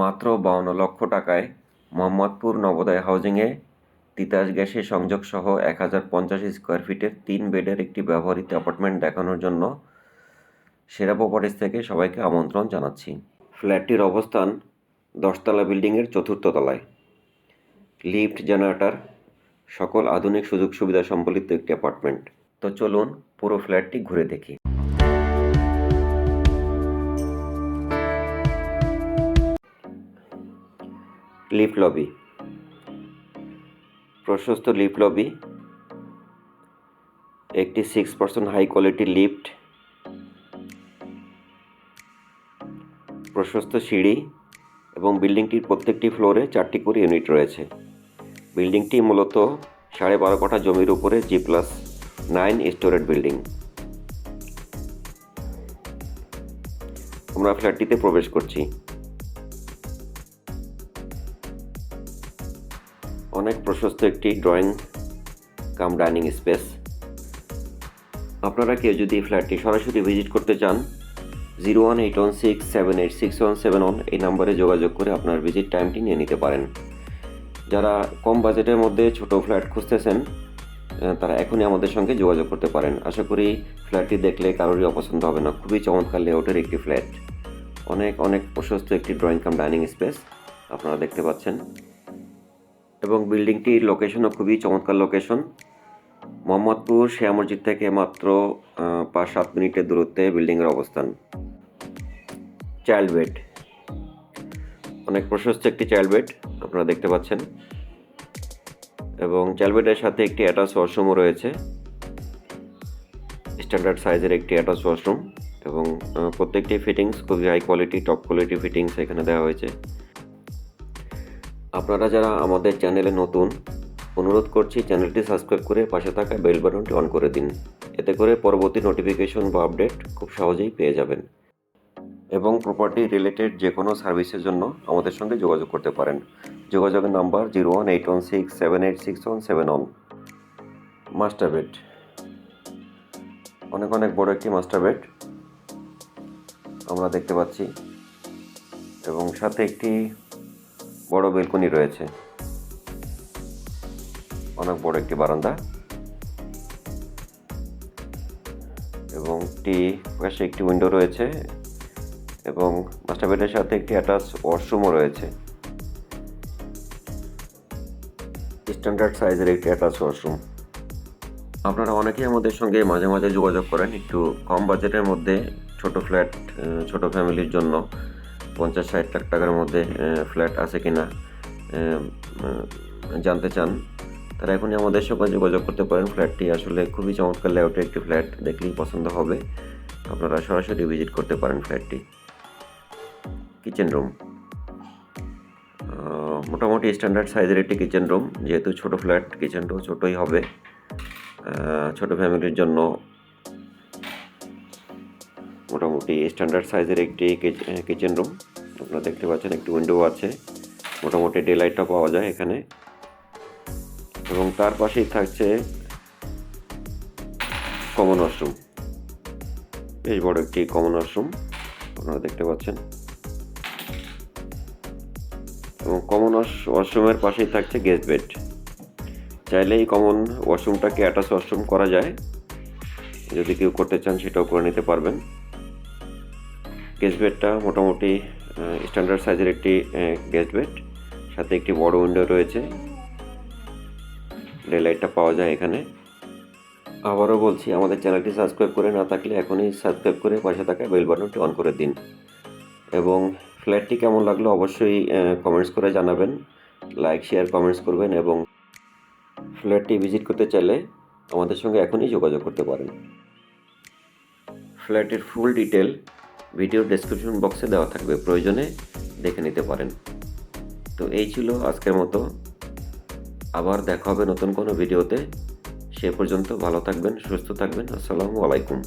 মাত্র বাউন্ন লক্ষ টাকায় মোহাম্মদপুর নবোদয় হাউজিংয়ে তিতাস গ্যাসের সংযোগ সহ এক হাজার পঞ্চাশ স্কোয়ার ফিটের তিন বেডের একটি ব্যবহৃত অ্যাপার্টমেন্ট দেখানোর জন্য সেরা প্রপার্টিস থেকে সবাইকে আমন্ত্রণ জানাচ্ছি। ফ্ল্যাটটির অবস্থান দশতলা বিল্ডিংয়ের চতুর্থ তলায়। লিফট জেনারেটর, সকল আধুনিক সুযোগ সুবিধা সম্বলিত একটি অ্যাপার্টমেন্ট। তো চলুন পুরো ফ্ল্যাটটি ঘুরে দেখি। Lift lobby. প্রশস্ত লিফট লবি। একটি six percent high quality lift প্রশস্ত সিঁড়ি এবং বিল্ডিংটির প্রত্যেকটি ফ্লোরে চারটি করে ইউনিট রয়েছে। বিল্ডিংটি মূলত সাড়ে বারো কাঠা জমির উপরে G plus nine storeyed building আমরা ফ্ল্যাটটিতে প্রবেশ করছি। অনেক প্রশস্ত একটি ড্রয়িং কাম ডাইনিং স্পেস। আপনারা কেউ যদি ফ্ল্যাটটি সরাসরি ভিজিট করতে চান, zero one eight one six seven eight six one seven one এই নাম্বারে যোগাযোগ করে আপনার ভিজিট টাইমটি নিয়ে নিতে পারেন। যারা কম বাজেটের মধ্যে ছোট ফ্ল্যাট খুঁজতেছেন তারা এখনই আমাদের সঙ্গে যোগাযোগ করতে পারেন। আশা করি ফ্ল্যাটটি দেখলে কারোরই অপছন্দ হবে না। খুবই চমৎকার লেআউটের একটি ফ্ল্যাট। অনেক অনেক প্রশস্ত একটি ড্রয়িং কাম ডাইনিং স্পেস আপনারা দেখতে পাচ্ছেন। এবং বিল্ডিংটির লোকেশনও খুবই চমৎকার লোকেশন মোহাম্মদপুর শেয়া মসজিদ থেকে মাত্র পাঁচ সাত মিনিটের দূরত্বে বিল্ডিংয়ের অবস্থান। চাইল্ড বেড অনেক প্রশস্ত একটি চাইল্ড বেড আপনারা দেখতে পাচ্ছেন। এবং চাইল্ড বেডের সাথে একটি অ্যাটাচ ওয়াশরুমও রয়েছে। স্ট্যান্ডার্ড সাইজের একটি অ্যাটাচ ওয়াশরুম এবং প্রত্যেকটি ফিটিংস খুবই high quality top quality fittings এখানে দেওয়া হয়েছে। আপনারা যারা আমাদের চ্যানেলে নতুন, অনুরোধ করছি চ্যানেলটি সাবস্ক্রাইব করে পাশে থাকা বেল বাটনটি অন করে দিন। এতে করে পরবর্তী নোটিফিকেশন বা আপডেট খুব সহজেই পেয়ে যাবেন। এবং প্রপার্টি রিলেটেড যে কোনো সার্ভিসের জন্য আমাদের সঙ্গে যোগাযোগ করতে পারেন। যোগাযোগের number zero one eight one six seven eight six one seven one master bed অনেক অনেক বড় একটি মাস্টার বেড আমরা দেখতে পাচ্ছি। এবং সাথে একটি বড় বেলকনি রয়েছে। অনেক বড় একটি বারান্দা। এবং একটি পাশে একটি উইন্ডো রয়েছে এবং মাস্টার বেডের সাথে একটি অ্যাটাচ ওয়াশরুমও রয়েছে। স্ট্যান্ডার্ড সাইজের একটি অ্যাটাচ ওয়াশরুম। আপনারা অনেকেই আমাদের সঙ্গে মাঝে মাঝে যোগাযোগ করেন একটু কম বাজেটের মধ্যে ছোট ফ্ল্যাট, ছোট ফ্যামিলির জন্য। পঞ্চাশ ষাট লাখ টাকার মধ্যে ফ্ল্যাট আছে কি না জানতে চান তারা এখনই আমাদের সঙ্গে যোগাযোগ করতে পারেন। ফ্ল্যাটটি আসলে খুবই চমৎকার লেআউটের একটি ফ্ল্যাট দেখলেই পছন্দ হবে। আপনারা সরাসরি ভিজিট করতে পারেন ফ্ল্যাটটি কিচেন রুম মোটামুটি স্ট্যান্ডার্ড সাইজের একটি কিচেন রুম যেহেতু ছোট ফ্ল্যাট কিচেনটাও ছোটোই হবে। ছোট ফ্যামিলির জন্য মোটামুটি স্ট্যান্ডার্ড সাইজের একটি কিচেন রুম আপনারা দেখতে পাচ্ছেন একটি উইন্ডো আছে। মোটামুটি ডে লাইটটা পাওয়া যায় এখানে। এবং তার পাশেই থাকছে কমন ওয়াশরুম বেশ বড় একটি কমন ওয়াশরুম আপনারা দেখতে পাচ্ছেন। এবং কমন ওয়াশরুমের পাশেই থাকছে গেস্ট বেড চাইলে এই কমন ওয়াশরুমটাকে অ্যাটাচ ওয়াশরুম করা যায়। যদি কেউ করতে চান সেটাও করে নিতে পারবেন। গেস্ট বেডটা মোটামুটি স্ট্যান্ডার্ড সাইজের একটি গেস্ট বেড সাথে একটি বড় উইন্ডো রয়েছে। ডে লাইটটা পাওয়া যায় এখানে। আবারও বলছি, আমাদের চ্যানেলটি সাবস্ক্রাইব করে না থাকলে এখনই সাবস্ক্রাইব করে পাশে থাকা বেল বাটনটি অন করে দিন। এবং ফ্ল্যাটটি কেমন লাগল অবশ্যই কমেন্টস করে জানাবেন। লাইক শেয়ার কমেন্টস করবেন এবং ফ্ল্যাটটি ভিজিট করতে চাইলে আমাদের সঙ্গে এখনই যোগাযোগ করতে পারেন। ফ্ল্যাটের ফুল ডিটেল ভিডিও ডেসক্রিপশন বক্সে দেওয়া থাকবে, প্রয়োজনে দেখে নিতে পারেন। তো এই ছিল আজকের মতো। আবার দেখা হবে নতুন কোনো ভিডিওতে সে পর্যন্ত ভালো থাকবেন, সুস্থ থাকবেন। আসসালামু আলাইকুম।